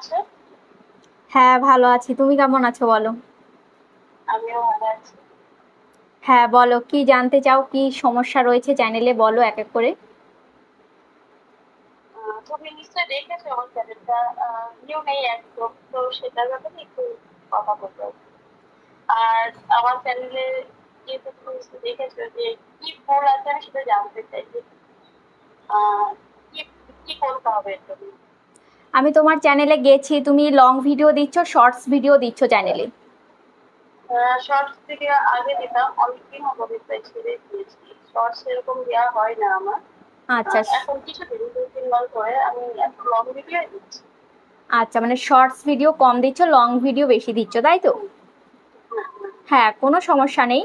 আছো? হ্যাঁ ভালো আছি। তুমি কেমন আছো বলো? আমিও ভালো আছি। হ্যাঁ বলো কি জানতে চাও? কি সমস্যা রয়েছে চ্যানেলে বলো এক এক করে। তুমি নিশ্চয়ই দেখেছ আমার চ্যানেলটা নিউ নেই একদম। তো সেটার ব্যাপারে একটু কথা বলতে হবে। আর আমার চ্যানেলে যেহেতু তুমি দেখেছ যে কি ভুল আছে আমি সেটা জানতে চাই যে কি কি করতে হবে জন্য? আমি তোমার চ্যানেলে গেছি তুমি লং ভিডিও দিচ্ছ শর্টস ভিডিও দিচ্ছ চ্যানেলে শর্টস থেকে আগে দিতাম অনেকদিন হলো দিতে ছেড়ে দিয়েছি। শর্টস এরকম দেওয়া হয় না আমার। আচ্ছা এখন কিছুদিন দুই তিন মাস ধরে আমি এখন লং ভিডিও দিচ্ছি। আচ্ছা মানে শর্টস ভিডিও কম দিচ্ছ লং ভিডিও বেশি দিচ্ছ তাই তো? হ্যাঁ কোনো সমস্যা নেই।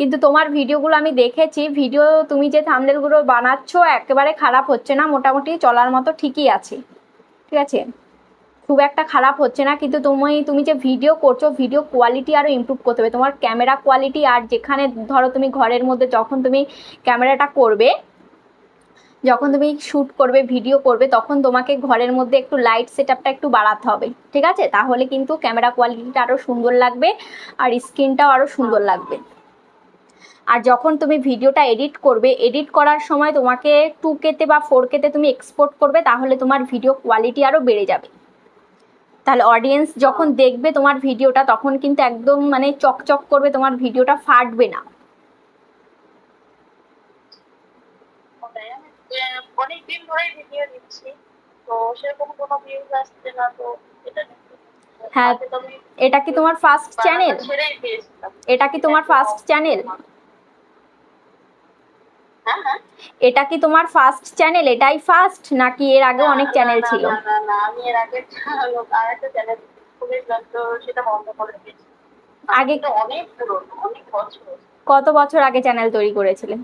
কিন্তু তোমার ভিডিওগুলো আমি দেখেছি ভিডিও তুমি যে থামনেলগুলো বানাচ্ছ একেবারে খারাপ হচ্ছে না মোটামুটি চলার মতো ঠিকই আছে। ঠিক আছে? খুব একটা খারাপ হচ্ছে না, কিন্তু তুমি তুমি যে ভিডিও করছ ভিডিও কোয়ালিটি আরও ইমপ্রুভ করতে হবে। তোমার ক্যামেরা কোয়ালিটি আর যেখানে ধরো তুমি ঘরের মধ্যে যখন তুমি ক্যামেরাটা করবে, যখন তুমি শ্যুট করবে ভিডিও করবে, তখন তোমাকে ঘরের মধ্যে একটু লাইট সেট একটু বাড়াতে হবে। ঠিক আছে? তাহলে কিন্তু ক্যামেরা কোয়ালিটিটা আরও সুন্দর লাগবে আর স্ক্রিনটাও আরও সুন্দর লাগবে। আর যখন তুমি ভিডিওটা এডিট করবে এডিট করার সময় তোমাকে টু কেতে বা ফোর কেতে তুমি এক্সপোর্ট করবে, তাহলে তোমার ভিডিও কোয়ালিটি আরও বেড়ে যাবে। তাহলে অডিয়েন্স যখন দেখবে তোমার ভিডিওটা, তখন কিন্তু একদম মানে চকচক করবে, তোমার ভিডিওটা ফাটবে না। ওটাই, আমি অনেক দিন ধরেই ভিডিও দিচ্ছি তো সেরকম কোনো ভিউজ আসছে না, তো এটা হ্যাঁ, এটা কি তোমার ফার্স্ট চ্যানেল এটা কি তোমার ফার্স্ট চ্যানেল হ্যাঁ এটা কি তোমার ফার্স্ট চ্যানেল এটাই ফার্স্ট নাকি এর আগে অনেক চ্যানেল ছিল? আমি এর আগে লোক চ্যানেল সেটা বন্ধ করে দিয়েছি। আগে অনেক পুরনো অনেক বছর। কত বছর আগে চ্যানেল তৈরি করেছিলে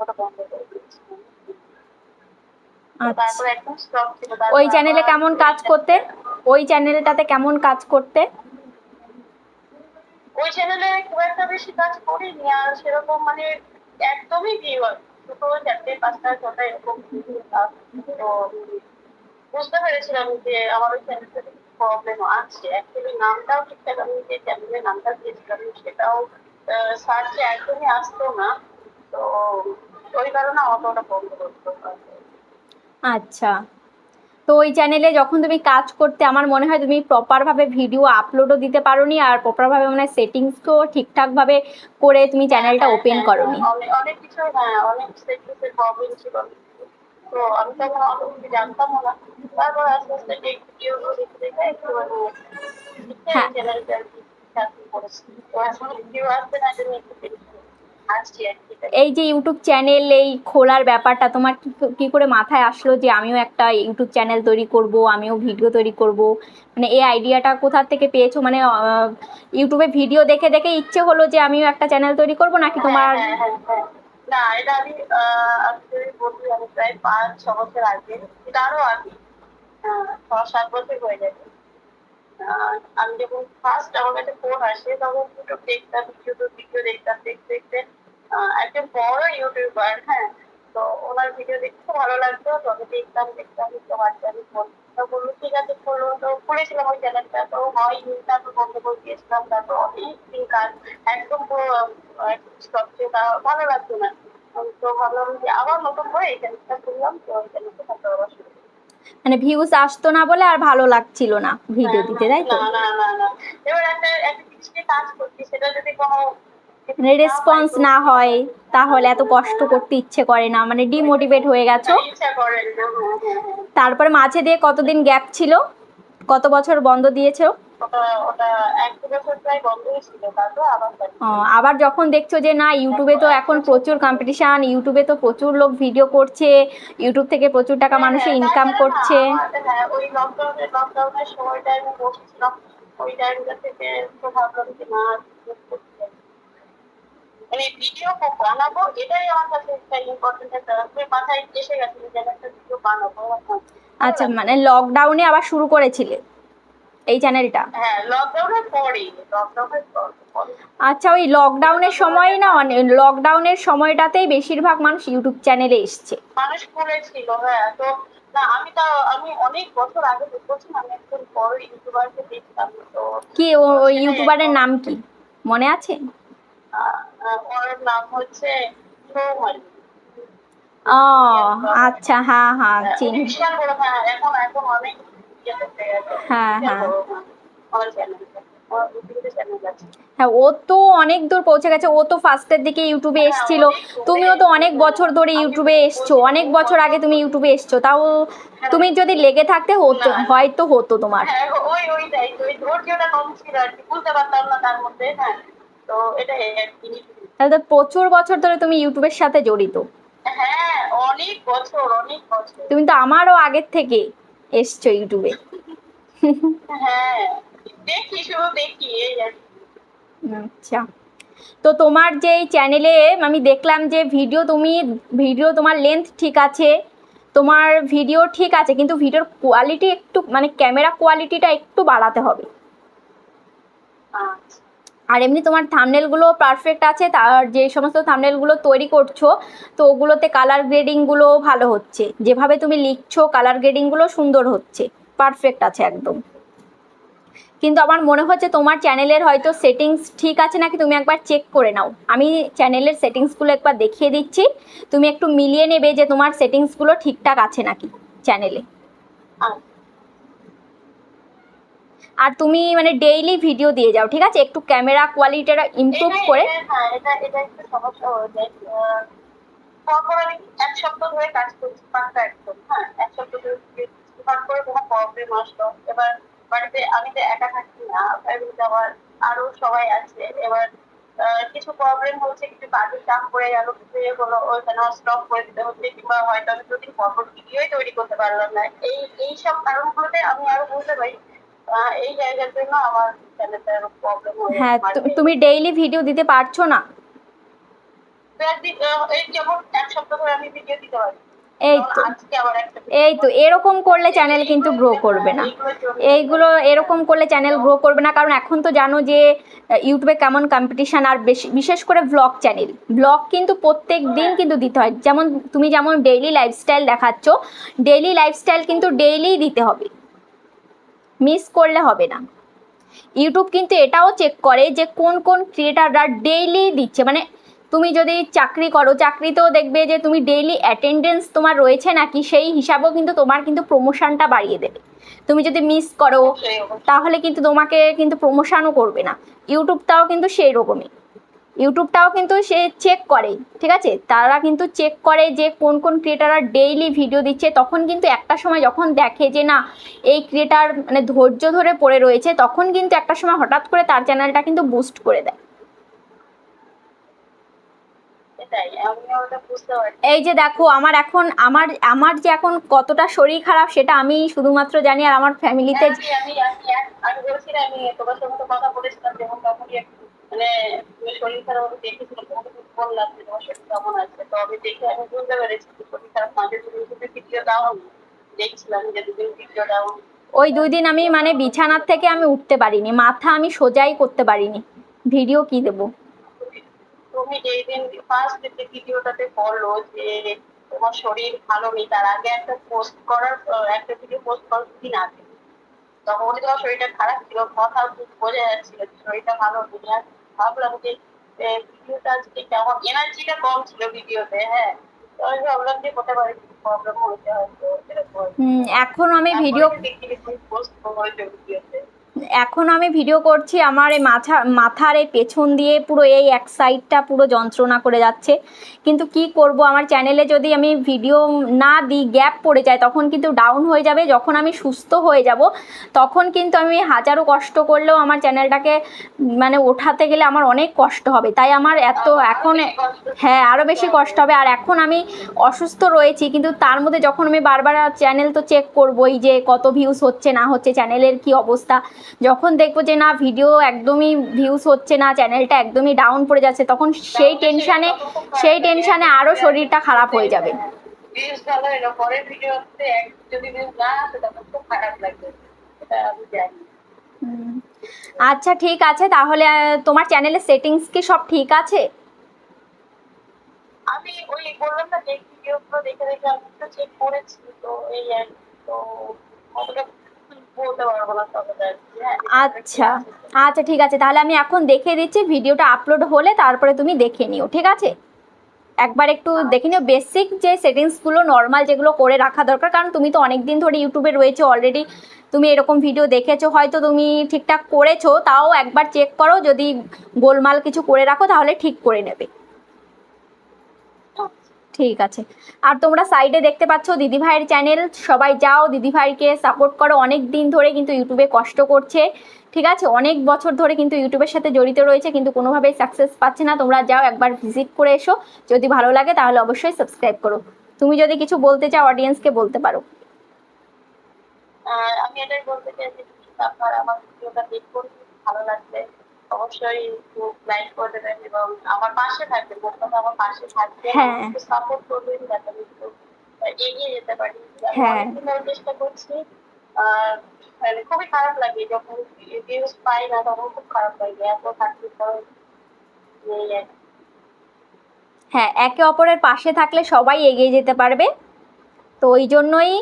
ওটা ওই চ্যানেলে কেমন কাজ করতে? ওই চ্যানেলটাতে কেমন কাজ করতে? ওই চ্যানেলে খুব একটা বেশি কাজ করিনি আর সেরকম মানে একদমই ভিউয়ার দুটো চারটে পাঁচটা ছটা এরকম তো বুঝতে পেরেছিলাম যে আমার ওই চ্যানেলটাতে প্রবলেম আছে। অ্যাকচুয়ালি নামটাও ঠিকঠাক আমি যে চ্যানেলের নামটা দিয়েছিলাম সেটাও সার্চে একদমই আসতো না। তো ওই কারণে আমাকে ওটা বন্ধ করতে আচ্ছা। তো ওই চ্যানেলে যখন তুমি কাজ করতে আমার মনে হয় তুমি প্রপারভাবে ভিডিও আপলোডও দিতে পারোনি আর প্রপারভাবে মানে সেটিংসও ঠিকঠাকভাবে করে তুমি চ্যানেলটা ওপেন করোনি। অনেক অনেক কিছু হ্যাঁ অনেক সেটিংসের প্রবলেম ছিল। তো আমি তখন অত কিছু জানতাম না। তারপর আস্তে আস্তে টেক ভিডিও দেখে দেখে একটু হ্যাঁ। চ্যানেলটা আর করেছি। তো এখন ভিডিও আসছে না জন্য একটু tension আসছি আর কি এই যে ইউটিউব চ্যানেল এই খোলার ব্যাপারটা তোমার কি করে মাথায় আসলো যে আমিও একটা ইউটিউব চ্যানেল তৈরি করব আমিও ভিডিও তৈরি করব? মানে এই আইডিয়াটা কোথা থেকে পেয়েছ? মানে ইউটিউবে ভিডিও দেখে দেখে ইচ্ছে হলো যে আমিও একটা চ্যানেল তৈরি করব নাকি তোমার হ্যাঁ, হ্যাঁ, হ্যাঁ। না এটা আমি আমি যদি বলি আমি প্রায় পাঁচ ছ বছর আগে এটা আরও আগে ছ সাত বছর হয়ে যাবে আমি যখন ফার্স্ট আমার কাছে ফোন আসে তখন ইউটিউব দেখতাম ইউটিউব ভিডিও দেখতাম দেখতে দেখতে একজন বড় ইউটিউবার হ্যাঁ তো ওনার ভিডিও দেখতে ভালো লাগতো তো আমি দেখতাম দেখতাম তোমার চ্যানেল তো বলল ঠিক আছে খোলো তো খুলেছিলাম ওই চ্যানেলটা তো হয়নি তারপর বন্ধ করে দিয়েছিলাম তারপর অনেক দিন কাজ একদম পুরো তা ভালো লাগতো না। তো ভাবলাম যে আবার নতুন করে এই চ্যানেলটা খুললাম তো ওই চ্যানেলটা তারপর আবার শুরু মানে ভিউজ আসতো না বলে আর ভালো লাগছিল না ভিডিও দিতে তাই তো? না না না না। এবার একটা একটা জিনিস নিয়ে কাজ করছি সেটা যদি কোনো রেসপন্স না হয় তাহলে এত কষ্ট করতে ইচ্ছে করে না মানে ডিমোটিভেট হয়ে গেছো। হ্যাঁ, হ্যাঁ, হ্যাঁ। তারপরে মাঝে দিয়ে কতদিন গ্যাপ ছিল? কত বছর বন্ধ দিয়েছ? আবার যখন দেখছ যে না ইউটিউবে তো এখন প্রচুর কম্পিটিশন ইউটিউবে তো প্রচুর লোক ভিডিও করছে ইউটিউব থেকে প্রচুর টাকা মানুষে হ্যাঁ, ইনকাম করছে না, আমার- হ্যাঁ ওই টাইমটা থেকে তো ভাবলাম যে না মানে ভিডিও বানাবো এটাই আমার কাছে একটা ইম্পর্টেন্ট একটা। মাথায় এসে গেছে যে একটা ভিডিও বানাবো। আচ্ছা মানে লকডাউনে আবার শুরু করেছিলে এই চ্যানেলটা হ্যাঁ লকডাউনের পরে লকডাউনের আচ্ছা ওই লকডাউনের সময় না মানে লকডাউনের সময়টাতেই বেশিরভাগ মানুষ ইউটিউব চ্যানেলে এসছে। মানুষ করেছিল হ্যাঁ তো না আমি তো আমি অনেক বছর আগে দেখেছি আমি একজন বড় ইউটিউবারকে দেখতাম তো কি ওই ইউটিউবারের নাম কি? মনে আছে? নাম হচ্ছে ও আচ্ছা হ্যাঁ হ্যাঁ চিনি। হ্যাঁ এখন এখন অনেক ইয়েতে পেয়ে গেছে। হ্যাঁ, হ্যাঁ। হ্যাঁ, হ্যাঁ ও তো অনেক দূর পৌঁছে গেছে ও তো ফার্স্টের দিকে ইউটিউবে হ্যাঁ, এসছিল। তুমিও তো অনেক বছর ধরে ইউটিউবে এসছো অনেক বছর আগে তুমি ইউটিউবে এসছো। তাও তুমি যদি লেগে থাকতে হতো হয়তো হতো তোমার। হ্যাঁ ওই ওইটাই ওই ধৈর্যটা কম ছিল আর কি বুঝতে পারতাম না তার মধ্যে হ্যাঁ। তো এটাই তাহলে তো প্রচুর বছর ধরে তুমি ইউটিউবের সাথে জড়িত। হ্যাঁ অনেক বছর অনেক বছর। তুমি তো আমারও আগের থেকে এসছো ইউটিউবে। হ্যাঁ দেখি শুধু দেখি এই আচ্ছা। তো তোমার যে চ্যানেলে আমি দেখলাম যে ভিডিও তুমি ভিডিও তোমার লেন্থ ঠিক আছে তোমার ভিডিও ঠিক আছে কিন্তু ভিডিওর কোয়ালিটি একটু মানে ক্যামেরা কোয়ালিটিটা একটু বাড়াতে হবে। আচ্ছা। আর এমনি তোমার থামনেলগুলো পারফেক্ট আছে, তার যে সমস্ত থামনেলগুলো তৈরি করছ, তো ওগুলোতে কালার গ্রেডিংগুলো ভালো হচ্ছে। যেভাবে তুমি লিখছো কালার গ্রেডিংগুলো সুন্দর হচ্ছে পারফেক্ট আছে একদম। কিন্তু আমার মনে হচ্ছে তোমার চ্যানেলের হয়তো সেটিংস ঠিক আছে নাকি তুমি একবার চেক করে নাও। আমি চ্যানেলের সেটিংসগুলো একবার দেখিয়ে দিচ্ছি, তুমি একটু মিলিয়ে নেবে যে তোমার সেটিংসগুলো ঠিকঠাক আছে নাকি চ্যানেলে আচ্ছা। আর তুমি মানে ডেইলি ভিডিও দিয়ে যাও ঠিক আছে? একটু ক্যামেরা কোয়ালিটিটা ইমপ্রুভ করে। হ্যাঁ এটা এটা একটু সমস্যা যায় আহ, আমি এক সপ্তাহ ধরে কাজ করছি পাক্কা একদম হ্যাঁ? এক সপ্তাহ ধরে হঠাৎ করে কোনো প্রবলেম আসলো। এবার বাড়িতে আমি তো একা থাকি না ফ্যামিলিতে আরও সবাই আছে। এবার কিছু প্রবলেম হচ্ছে কিছু কাজের চাপ পড়ে গেল কিছু ইয়ে হলো ওইখানে স্টপ করে দিতে হচ্ছে কিংবা হয়তো আমি দুদিন ভিডিওই তৈরি করতে পারলাম না। এই এই সব কারণগুলোতে আমি আরও বুঝতে পারি এই জায়গার জন্য আমার চ্যানেলটা প্রবলেম হয়ে হ্যাঁ তুমি ডেইলি ভিডিও দিতে পারছ না? এই যেমন এক সপ্তাহ ধরে আমি ভিডিও দিতে পারি। এই তো। এই তো এরকম করলে চ্যানেল কিন্তু গ্রো করবে না। এইগুলো এরকম করলে চ্যানেল গ্রো করবে না। কারণ এখন তো জানো যে ইউটিউবে কেমন কম্পিটিশন আর বেশি বিশেষ করে ব্লগ চ্যানেল ব্লগ কিন্তু প্রত্যেক দিন কিন্তু দিতে হয়। যেমন তুমি যেমন ডেইলি লাইফস্টাইল দেখাচ্ছ ডেইলি লাইফস্টাইল কিন্তু ডেইলি দিতে হবে। মিস করলে হবে না। ইউটিউব কিন্তু এটাও চেক করে যে কোন কোন ক্রিয়েটাররা ডেইলি দিচ্ছে। মানে তুমি যদি চাকরি করো চাকরিতেও দেখবে যে তুমি ডেইলি অ্যাটেন্ডেন্স তোমার রয়েছে নাকি সেই হিসাবেও কিন্তু তোমার কিন্তু প্রমোশনটা বাড়িয়ে দেবে। তুমি যদি মিস করো। তাহলে কিন্তু তোমাকে কিন্তু প্রমোশনও করবে না। ইউটিউবটাও কিন্তু সেই রকমই ইউটিউবটাও কিন্তু সে চেক করে ঠিক আছে? তারা কিন্তু চেক করে যে কোন কোন ক্রিয়েটাররা ডেইলি ভিডিও দিচ্ছে তখন কিন্তু একটা সময় যখন দেখে যে না এই ক্রিয়েটার মানে ধৈর্য ধরে পড়ে রয়েছে তখন কিন্তু একটা সময় হঠাৎ করে তার চ্যানেলটা কিন্তু বুস্ট করে দেয়। এই যে দেখো আমার এখন আমার আমার যে এখন কতটা শরীর খারাপ সেটা আমি শুধুমাত্র জানি আর আমার ফ্যামিলিতে আমি আমি আমি বলছিলাম আমি তোমার সঙ্গে কথা বলেছিলাম যেমন মানে তুমি শরীর খারাপ আমি দেখেছিলাম তোমাকে তো বললাম যে তোমার শরীর কেমন আছে? তো আমি দেখে আমি বুঝতে পেরেছি শরীর খারাপ মাঝে তুমি কিন্তু ভিডিও দাও দেখছিলাম যে দুদিন ভিডিও দাও ওই দুই দিন আমি মানে বিছানার থেকে আমি উঠতে পারিনি মাথা আমি সোজাই করতে পারিনি। ভিডিও কি দেবো? তুমি যেই দিন ফার্স্ট যে ভিডিওটাতে বলল যে তোমার শরীর ভালো নেই তার আগে একটা পোস্ট করার একটা ভিডিও পোস্ট করার দিন আগে তখন তোমার শরীরটা খারাপ ছিল কথা বোঝা যাচ্ছিল শরীরটা ভালো নেই ভাবলাম যে ভিডিওটা আজকে কেমন এনার্জিটা কম ছিল ভিডিওতে হ্যাঁ। এখন আমি ভিডিও এখন আমি ভিডিও করছি আমার এই মাথা মাথার এই পেছন দিয়ে পুরো এই এক সাইডটা পুরো যন্ত্রণা করে যাচ্ছে। কিন্তু কি করব আমার চ্যানেলে যদি আমি ভিডিও না দিই গ্যাপ পড়ে যায় তখন কিন্তু ডাউন হয়ে যাবে। যখন আমি সুস্থ হয়ে যাব তখন কিন্তু আমি হাজারো কষ্ট করলেও আমার চ্যানেলটাকে মানে ওঠাতে গেলে আমার অনেক কষ্ট হবে। তাই আমার এত এখন হ্যাঁ আরও বেশি কষ্ট হবে। আর এখন আমি অসুস্থ রয়েছি কিন্তু তার মধ্যে যখন আমি বারবার চ্যানেল তো চেক করবোই যে কত ভিউজ হচ্ছে না হচ্ছে চ্যানেলের কি অবস্থা যখন দেখব যে না ভিডিও একদমই ভিউজ হচ্ছে না চ্যানেলটা একদমই ডাউন পড়ে যাচ্ছে তখন সেই টেনশানে সেই টেনশানে আরও শরীরটা খারাপ হয়ে যাবে। আচ্ছা ঠিক আছে তাহলে তোমার চ্যানেলের সেটিংস কি সব ঠিক আছে? আমি ওই বললাম না যে ভিডিও গুলো দেখে দেখে আমি তো চেক করেছি তো এই তো অতটা আচ্ছা। আচ্ছা ঠিক আছে। তাহলে আমি এখন দেখে দিচ্ছি ভিডিওটা আপলোড হলে তারপরে তুমি দেখে নিও ঠিক আছে? একবার একটু দেখে নিও বেসিক যে সেটিংসগুলো নর্মাল যেগুলো করে রাখা দরকার কারণ তুমি তো অনেক দিন ধরে ইউটিউবে রয়েছো অলরেডি তুমি এরকম ভিডিও দেখেছ হয়তো তুমি ঠিকঠাক করেছ তাও একবার চেক করো যদি গোলমাল কিছু করে রাখো তাহলে ঠিক করে নেবে। ঠিক আছে। আর তোমরা সাইডে দেখতে পাচ্ছ দিদিভাইয়ের চ্যানেল সবাই যাও দিদিভাইকে সাপোর্ট করো। অনেক দিন ধরে কিন্তু ইউটিউবে কষ্ট করছে। ঠিক আছে? অনেক বছর ধরে কিন্তু ইউটিউবের সাথে জড়িত রয়েছে, কিন্তু কোনোভাবেই সাকসেস পাচ্ছে না। তোমরা যাও, একবার ভিজিট করে এসো। যদি ভালো লাগে তাহলে অবশ্যই সাবস্ক্রাইব করো। তুমি যদি কিছু বলতে চাও অডিয়েন্সকে বলতে পারো। আমি এটাই বলতে চাইছি যে আপনার আমার ভিডিওটা দেখুন, ভালো লাগবে অবশ্যই লাইক করে দেবেন এবং আমার পাশে থাকবেন। প্রথমে আমার পাশে থাকবেন। হ্যাঁ। সাপোর্ট করবেন যাতে আমি একটু এগিয়ে যেতে পারি। আমি হ্যাঁ। অনেকদিন চেষ্টা করছি। মানে খুবই খারাপ লাগে যখন ভিউজ পাই না তখন খুব খারাপ লাগে। এত কি। হ্যাঁ একে অপরের পাশে থাকলে সবাই এগিয়ে যেতে পারবে। তো ওই জন্যই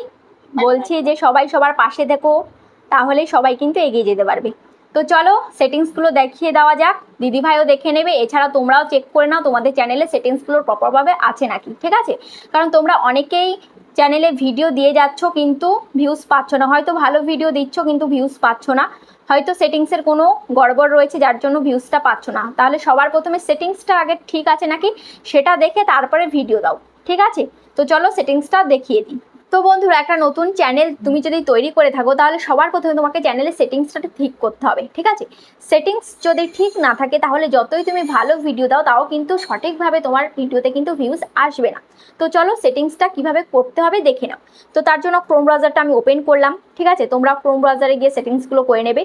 বলছি যে সবাই সবার পাশে থেকো তাহলেই সবাই কিন্তু এগিয়ে যেতে পারবে। তো চলো সেটিংসগুলো দেখিয়ে দেওয়া যাক। দিদিভাইও দেখে নেবে। এছাড়া তোমরাও চেক করে নাও তোমাদের চ্যানেলে সেটিংসগুলো প্রপারভাবে আছে নাকি, ঠিক আছে? কারণ তোমরা অনেকেই চ্যানেলে ভিডিও দিয়ে যাচ্ছ কিন্তু ভিউজ পাচ্ছ না। হয়তো ভালো ভিডিও দিচ্ছ কিন্তু ভিউজ পাচ্ছ না। হয়তো সেটিংসের কোনো গড়বড় রয়েছে যার জন্য ভিউজটা পাচ্ছ না। তাহলে সবার প্রথমে সেটিংসটা আগে ঠিক আছে নাকি? সেটা দেখে তারপরে ভিডিও দাও, ঠিক আছে? তো চলো সেটিংসটা দেখিয়ে দিই। তো বন্ধুরা, একটা নতুন চ্যানেল তুমি যদি তৈরি করে থাকো, তাহলে সবার প্রথমে তোমাকে চ্যানেলের সেটিংসটা ঠিক করতে হবে, ঠিক আছে? সেটিংস যদি ঠিক না থাকে, তাহলে যতই তুমি ভালো ভিডিও দাও, তাও কিন্তু সঠিকভাবে তোমার ভিডিওতে কিন্তু ভিউজ আসবে না। তো চলো সেটিংসটা কীভাবে করতে হবে দেখে নাও। তো তার জন্য ক্রোম ব্রাউজারটা আমি ওপেন করলাম, ঠিক আছে? তোমরা ক্রোম ব্রাউজারে গিয়ে সেটিংসগুলো করে নেবে।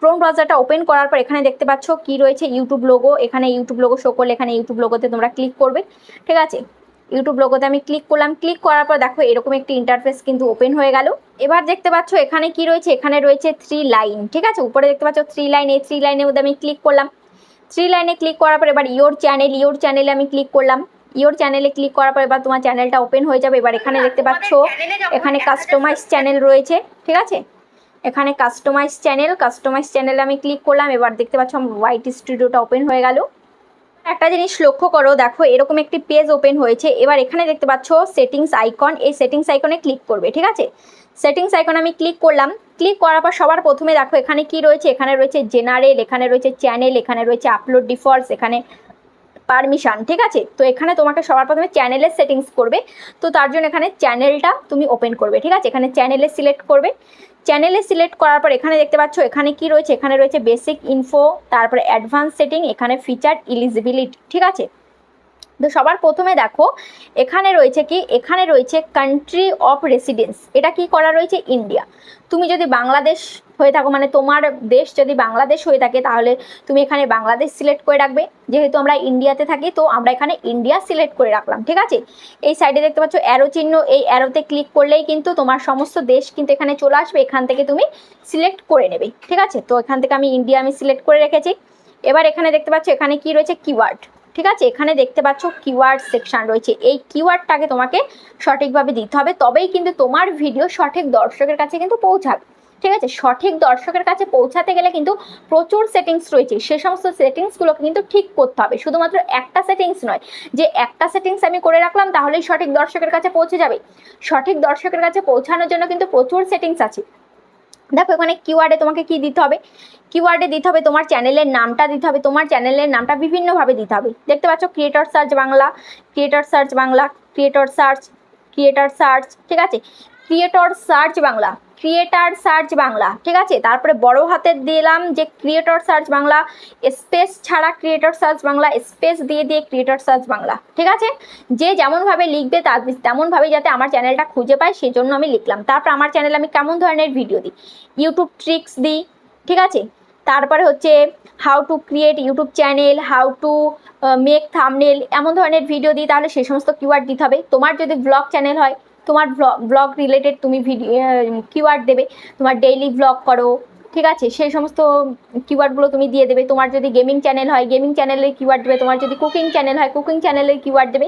ক্রোম ব্রাউজারটা ওপেন করার পর এখানে দেখতে পাচ্ছ কি রয়েছে ইউটিউব লোগো এখানে ইউটিউব লোগো শো করলে এখানে ইউটিউব লোগোতে তোমরা ক্লিক করবে, ঠিক আছে? ইউটিউব লোগোতে আমি ক্লিক করলাম। ক্লিক করার পর দেখো এরকম একটি ইন্টারফেস কিন্তু ওপেন হয়ে গেল। এবার দেখতে পাচ্ছ এখানে কি রয়েছে? এখানে রয়েছে থ্রি লাইন ঠিক আছে? উপরে দেখতে পাচ্ছ থ্রি লাইন এই থ্রি লাইনের মধ্যে আমি ক্লিক করলাম। থ্রি লাইনে ক্লিক করার পর এবার ইয়োর চ্যানেল ইয়োর চ্যানেলে আমি ক্লিক করলাম। ইয়োর চ্যানেলে ক্লিক করার পর এবার তোমার চ্যানেলটা ওপেন হয়ে যাবে। এবার এখানে দেখতে পাচ্ছ এখানে কাস্টমাইজ চ্যানেল রয়েছে ঠিক আছে? এখানে কাস্টমাইজ চ্যানেল কাস্টমাইজ চ্যানেলে আমি ক্লিক করলাম। এবার দেখতে পাচ্ছ আমার হোয়াইট স্টুডিওটা ওপেন হয়ে গেল। একটা জিনিস লক্ষ্য করো, দেখো এরকম একটি পেজ ওপেন হয়েছে, এবার এখানে দেখতে পাচ্ছ সেটিংস আইকন এই সেটিংস আইকনে ক্লিক করবে, ঠিক আছে? সেটিংস আইকন আমি ক্লিক করলাম ক্লিক করার পর সবার প্রথমে দেখো এখানে কি রয়েছে? এখানে রয়েছে জেনারেল এখানে রয়েছে চ্যানেল এখানে রয়েছে আপলোড ডিফল্টস এখানে পারমিশন ঠিক আছে? তো এখানে তোমাকে সবার প্রথমে চ্যানেলের সেটিংস করবে, তো তার জন্য এখানে চ্যানেলটা তুমি ওপেন করবে, ঠিক আছে? এখানে চ্যানেলে সিলেক্ট করবে চ্যানেলে সিলেক্ট করার পর এখানে দেখতে পাচ্ছ, এখানে কি রয়েছে? এখানে রয়েছে বেসিক ইনফো তারপরে অ্যাডভান্স সেটিং এখানে ফিচার ইলিজিবিলিটি ঠিক আছে? তো সবার প্রথমে দেখো, এখানে রয়েছে কি? এখানে রয়েছে কান্ট্রি অফ রেসিডেন্স এটা কি করা রয়েছে? ইন্ডিয়া তুমি যদি বাংলাদেশ হয়ে থাকো মানে তোমার দেশ যদি বাংলাদেশ হয়ে থাকে, তাহলে তুমি এখানে বাংলাদেশ সিলেক্ট করে রাখবে। যেহেতু আমরা ইন্ডিয়াতে থাকি, তো আমরা এখানে ইন্ডিয়া সিলেক্ট করে রাখলাম, ঠিক আছে? এই সাইডে দেখতে পাচ্ছ অ্যারো চিহ্ন, এই অ্যারোতে ক্লিক করলেই কিন্তু তোমার সমস্ত দেশ কিন্তু এখানে চলে আসবে, এখান থেকে তুমি সিলেক্ট করে নেবে, ঠিক আছে? তো এখান থেকে আমি ইন্ডিয়া আমি সিলেক্ট করে রেখেছি। এবার এখানে দেখতে পাচ্ছ, এখানে কি রয়েছে? কিওয়ার্ড ঠিক আছে? এখানে দেখতে পাচ্ছ কিওয়ার্ড সেকশন রয়েছে। এই কিওয়ার্ডটাকে তোমাকে সঠিকভাবে দিতে হবে। তবেই কিন্তু তোমার ভিডিও সঠিক দর্শকের কাছে কিন্তু পৌঁছাবে। ঠিক আছে? সঠিক দর্শকের কাছে পৌঁছাতে গেলে কিন্তু প্রচুর সেটিংস রয়েছে। সে সমস্ত সেটিংসগুলোকে কিন্তু ঠিক করতে হবে। শুধুমাত্র একটা সেটিংস নয়, যে একটা সেটিংস আমি করে রাখলাম, তাহলেই সঠিক দর্শকের কাছে পৌঁছে যাবে। সঠিক দর্শকের কাছে পৌঁছানোর জন্য কিন্তু প্রচুর সেটিংস আছে। দেখো, এখানে কিওয়ার্ডে তোমাকে কি দিতে হবে? কিওয়ার্ডে দিতে হবে তোমার চ্যানেলের নামটা, দিতে হবে তোমার চ্যানেলের নামটা বিভিন্নভাবে দিতে হবে। দেখতে পাচ্ছ creator search Bangla creator search Bangla creator search creator search ঠিক আছে? Creator search Bangla creator search Bangla ঠিক আছে? তারপরে বড় হাতের দিলাম যে ক্রিয়েটর সার্চ বাংলা স্পেস ছাড়া ক্রিয়েটর সার্চ বাংলা স্পেস দিয়ে দিয়ে ক্রিয়েটর সার্চ বাংলা ঠিক আছে? যে যেমনভাবে লিখবে তার তেমনভাবে যাতে আমার চ্যানেলটা খুঁজে পায় সেই জন্য আমি লিখলাম। তারপর আমার চ্যানেলে আমি কেমন ধরনের ভিডিও দিই? ইউটিউব ট্রিক্স দিই, ঠিক আছে? তারপরে হচ্ছে how to create YouTube channel how to make thumbnail এমন ধরনের ভিডিও দিই, তাহলে সেই সমস্ত কিওয়ার্ড দিতে হবে। তোমার যদি ব্লগ চ্যানেল হয় তোমার ব্লগ রিলেটেড তুমি ভিডিও কিওয়ার্ড দেবে, তোমার ডেইলি ব্লগ করো, ঠিক আছে? সেই সমস্ত কিওয়ার্ডগুলো তুমি দিয়ে দেবে। তোমার যদি গেমিং চ্যানেল হয় গেমিং চ্যানেলের কিওয়ার্ড দেবে। তোমার যদি কুকিং চ্যানেল হয় কুকিং চ্যানেলের কিওয়ার্ড দেবে।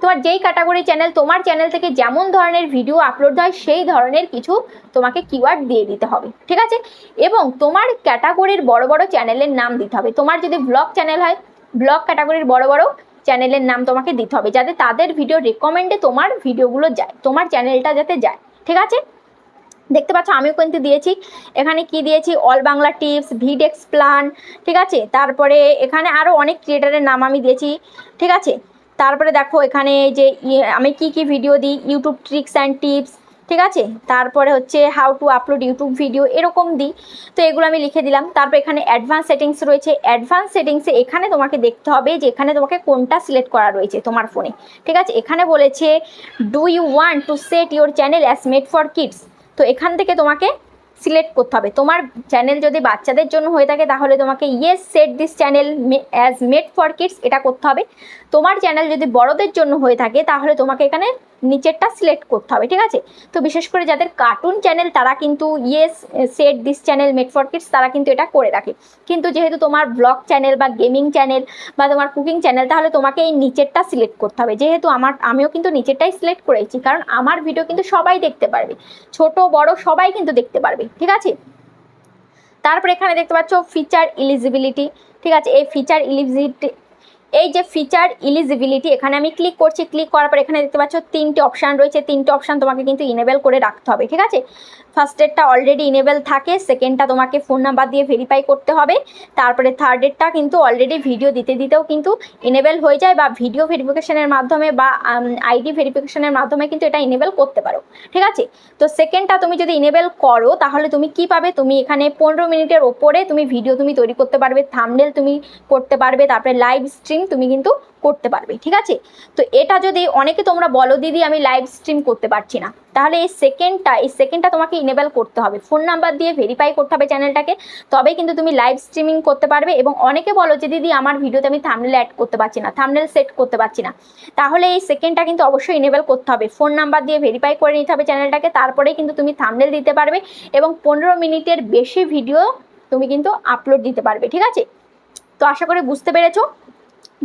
তোমার যেই ক্যাটাগরি চ্যানেল তোমার চ্যানেল থেকে যেমন ধরনের ভিডিও আপলোড হয়, সেই ধরনের কিছু তোমাকে কিওয়ার্ড দিয়ে দিতে হবে, ঠিক আছে? এবং তোমার ক্যাটাগরির বড় বড় চ্যানেলের নাম দিতে হবে। তোমার যদি ব্লগ চ্যানেল হয় ব্লগ ক্যাটাগরির বড় বড় চ্যানেলের নাম তোমাকে দিতে হবে, যাতে তাদের ভিডিও রেকমেন্ডে তোমার ভিডিওগুলো যায়, তোমার চ্যানেলটা যাতে যায়, ঠিক আছে? দেখতে পাচ্ছ, আমিও কিন্তু দিয়েছি। এখানে কি দিয়েছি? অল বাংলা টিপস ভিডেক্স প্ল্যান ঠিক আছে? তারপরে এখানে আরও অনেক ক্রিয়েটারের নাম আমি দিয়েছি, ঠিক আছে? তারপরে দেখো, এখানে যে ই- আমি কি কি ভিডিও দিই? ইউটিউব ট্রিক্স অ্যান্ড টিপস ঠিক আছে? তারপরে হচ্ছে how to upload YouTube video এরকম দিই। তো এগুলো আমি লিখে দিলাম। তারপর এখানে অ্যাডভান্স সেটিংস রয়েছে। অ্যাডভান্স সেটিংসে এখানে তোমাকে দেখতে হবে যে এখানে তোমাকে কোনটা সিলেক্ট করা রয়েছে তোমার ফোনে ঠিক আছে? এখানে বলেছে do you want to set your channel as made for kids তো এখান থেকে তোমাকে সিলেক্ট করতে হবে। তোমার চ্যানেল যদি বাচ্চাদের জন্য হয়ে থাকে, তাহলে তোমাকে yes set this channel as made for kids এটা করতে হবে। তোমার চ্যানেল যদি বড়দের জন্য হয়ে থাকে, তাহলে তোমাকে এখানে নিচেরটা সিলেক্ট করতে হবে, ঠিক আছে? তো বিশেষ করে যাদের কার্টুন চ্যানেল তারা কিন্তু yes set this channel made for kids তারা কিন্তু এটা করে রাখে। কিন্তু যেহেতু তোমার ব্লগ চ্যানেল বা গেমিং চ্যানেল বা তোমার কুকিং চ্যানেল তাহলে তোমাকে এই নিচেরটা সিলেক্ট করতে হবে। যেহেতু আমার, আমিও কিন্তু নিচেরটাই সিলেক্ট করেছি, কারণ আমার ভিডিও কিন্তু সবাই দেখতে পারবে। ছোট, বড় সবাই কিন্তু দেখতে পারবে, ঠিক আছে? তারপরে এখানে দেখতে পাচ্ছ ফিচার ইলিজিবিলিটি ঠিক আছে? এই ফিচার ইলিজিবিলিটি এই যে ফিচার ইলিজিবিলিটি এখানে আমি ক্লিক করছি ক্লিক করার পর এখানে দেখতে পাচ্ছ তিনটে অপশান রয়েছে। তিনটে অপশান তোমাকে কিন্তু ইনেবেল করে রাখতে হবে, ঠিক আছে? ফার্স্টেরটা অলরেডি ইনেবল থাকে সেকেন্ডটা তোমাকে ফোন নাম্বার দিয়ে ভেরিফাই করতে হবে। তারপরে থার্ডেরটা কিন্তু অলরেডি ভিডিও দিতে দিতেও কিন্তু ইনেবল হয়ে যায় বা ভিডিও ভেরিফিকেশনের মাধ্যমে বা আইডি ভেরিফিকেশনের মাধ্যমে কিন্তু এটা ইনেবল করতে পারো। ঠিক আছে? তো সেকেন্ডটা তুমি যদি ইনেবল করো, তাহলে তুমি কি পাবে? তুমি এখানে পনেরো মিনিটের ওপরে তুমি ভিডিও তুমি তৈরি করতে পারবে থামনেল তুমি করতে পারবে, তারপরে লাইভ স্ট্রিম তুমি কিন্তু করতে পারবে, ঠিক আছে? তো এটা যদি অনেকে তোমরা বলো, দিদি, আমি লাইভ স্ট্রিম করতে পারছি না। তাহলে এই সেকেন্ডটা এই সেকেন্ডটা তোমাকে ইনেবল করতে হবে। ফোন নাম্বার দিয়ে ভেরিফাই করতে হবে চ্যানেলটাকে তবেই কিন্তু তুমি লাইভ স্ট্রিমিং করতে পারবে এবং অনেকে বলো যে, দিদি, আমার ভিডিওতে আমি থামনেল অ্যাড করতে পারছি না থামনেল সেট করতে পারছি না। তাহলে এই সেকেন্ডটা কিন্তু অবশ্যই ইনেবল করতে হবে। ফোন নাম্বার দিয়ে ভেরিফাই করে নিতে হবে চ্যানেলটাকে তারপরেই কিন্তু তুমি থামনেল দিতে পারবে এবং পনেরো মিনিটের বেশি ভিডিও তুমি কিন্তু আপলোড দিতে পারবে, ঠিক আছে? তো আশা করি বুঝতে পেরেছ।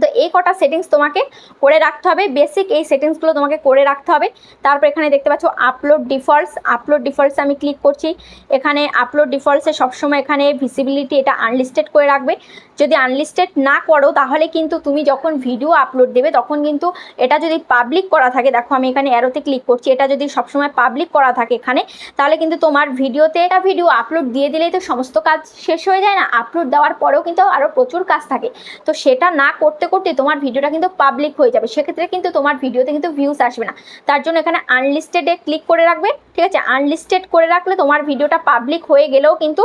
তো এই কটা সেটিংস তোমাকে করে রাখতে হবে। বেসিক এই সেটিংসগুলো তোমাকে করে রাখতে হবে। তারপর এখানে দেখতে পাচ্ছ আপলোড ডিফল্টস আপলোড ডিফল্টস আমি ক্লিক করছি। এখানে আপলোড ডিফল্টসে সবসময় এখানে ভিসিবিলিটি এটা আনলিস্টেড করে রাখবে। যদি আনলিস্টেড না করো, তাহলে কিন্তু তুমি যখন ভিডিও আপলোড দেবে, তখন কিন্তু এটা যদি পাবলিক করা থাকে, দেখো আমি এখানে অ্যারোতে ক্লিক করছি, এটা যদি সবসময় পাবলিক করা থাকে এখানে, তাহলে কিন্তু তোমার ভিডিওতে এটা ভিডিও আপলোড দিয়ে দিলেই তো সমস্ত কাজ শেষ হয়ে যায় না। আপলোড দেওয়ার পরেও কিন্তু আরও প্রচুর কাজ থাকে। তো সেটা না করতে করতে করতে তোমার ভিডিওটা কিন্তু পাবলিক হয়ে যাবে। সেক্ষেত্রে কিন্তু তোমার ভিডিওতে কিন্তু ভিউজ আসবে না। তার জন্য এখানে আনলিস্টেডে ক্লিক করে রাখবে, ঠিক আছে? আনলিস্টেড করে রাখলে তোমার ভিডিওটা পাবলিক হয়ে গেলেও কিন্তু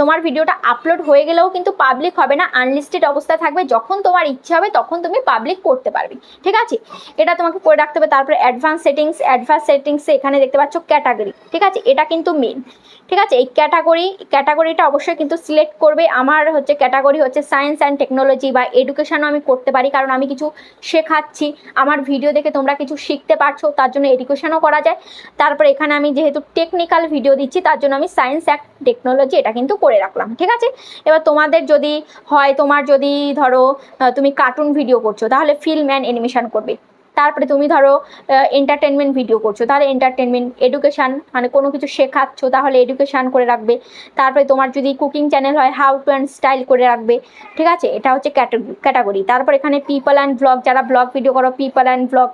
তোমার ভিডিওটা আপলোড হয়ে গেলেও কিন্তু পাবলিক হবে না। আনলিস্টেড অবস্থায় থাকবে। যখন তোমার ইচ্ছে হবে, তখন তুমি পাবলিক করতে পারবে। ঠিক আছে? এটা তোমাকে করে রাখতে হবে। তারপরে অ্যাডভান্স সেটিংস অ্যাডভান্স সেটিংসে এখানে দেখতে পাচ্ছ ক্যাটাগরি ঠিক আছে? এটা কিন্তু মেন ঠিক আছে? এই ক্যাটাগরি ক্যাটাগরিটা অবশ্যই কিন্তু সিলেক্ট করবে। আমার হচ্ছে ক্যাটাগরি হচ্ছে সায়েন্স অ্যান্ড টেকনোলজি বা এডুকেশনও আমি করতে পারি, কারণ আমি কিছু শেখাচ্ছি। আমার ভিডিও দেখে তোমরা কিছু শিখতে পারছ, তার জন্য এডুকেশনও করা যায়। তারপর এখানে আমি যেহেতু টেকনিক্যাল ভিডিও দিচ্ছি, তার জন্য আমি সায়েন্স অ্যান্ড টেকনোলজি এটা কিন্তু করে রাখলাম, ঠিক আছে? এবার তোমাদের যদি হয়, তোমার যদি ধরো তুমি কার্টুন ভিডিও করছ, তাহলে ফিল্ম অ্যান্ড অ্যানিমেশন করবে। তারপরে তুমি ধরো এন্টারটেনমেন্ট ভিডিও করছ, তাহলে এন্টারটেনমেন্ট এডুকেশান মানে কোনো কিছু শেখাচ্ছ, তাহলে এডুকেশান করে রাখবে। তারপরে তোমার যদি কুকিং চ্যানেল হয় হাউ টু অ্যান্ড স্টাইল করে রাখবে, ঠিক আছে? এটা হচ্ছে ক্যাটাগরি তারপর এখানে পিপল অ্যান্ড ব্লগ যারা ব্লগ ভিডিও করো পিপল অ্যান্ড ব্লগ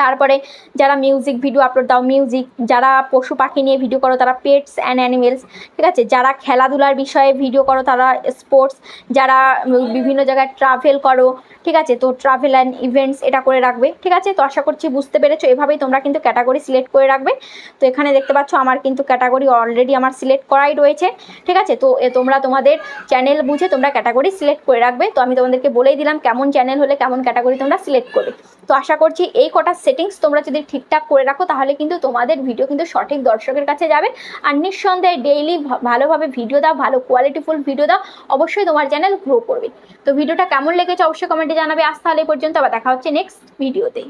তারপরে যারা মিউজিক ভিডিও আপলোড দাও মিউজিক যারা পশু পাখি নিয়ে ভিডিও করো, তারা পেটস অ্যান্ড অ্যানিমেলস ঠিক আছে? যারা খেলাধুলার বিষয়ে ভিডিও করো, তারা স্পোর্টস যারা বিভিন্ন জায়গায় ট্রাভেল করো, ঠিক আছে? তো ট্রাভেল অ্যান্ড ইভেন্টস এটা করে রাখবে, ঠিক আছে? তো আশা করছি বুঝতে পেরেছ, এভাবেই তোমরা কিন্তু ক্যাটাগরি সিলেক্ট করে রাখবে। তো এখানে দেখতে পাচ্ছ, আমার কিন্তু ক্যাটাগরি অলরেডি আমার সিলেক্ট করাই রয়েছে, ঠিক আছে? তো তোমরা তোমাদের চ্যানেল বুঝে তোমরা ক্যাটাগরি সিলেক্ট করে রাখবে। তো আমি তোমাদেরকে বলেই দিলাম, কেমন চ্যানেল হলে কেমন ক্যাটাগরি তোমরা সিলেক্ট করবে। তো আশা করছি এই কটা সেটিংস তোমরা যদি ঠিকঠাক করে রাখো, তাহলে কিন্তু তোমাদের ভিডিও কিন্তু সঠিক দর্শকের কাছে যাবে। আর নিঃসন্দেহে ডেইলি ভালোভাবে ভিডিও দাও, ভালো কোয়ালিটিফুল ভিডিও দাও, অবশ্যই তোমার চ্যানেল গ্রো করবে। তো ভিডিওটা কেমন লেগেছে অবশ্যই কমেন্টে জানাবে। আজ তাহলে পর্যন্ত, আবার দেখা হচ্ছে নেক্সট ভিডিওতে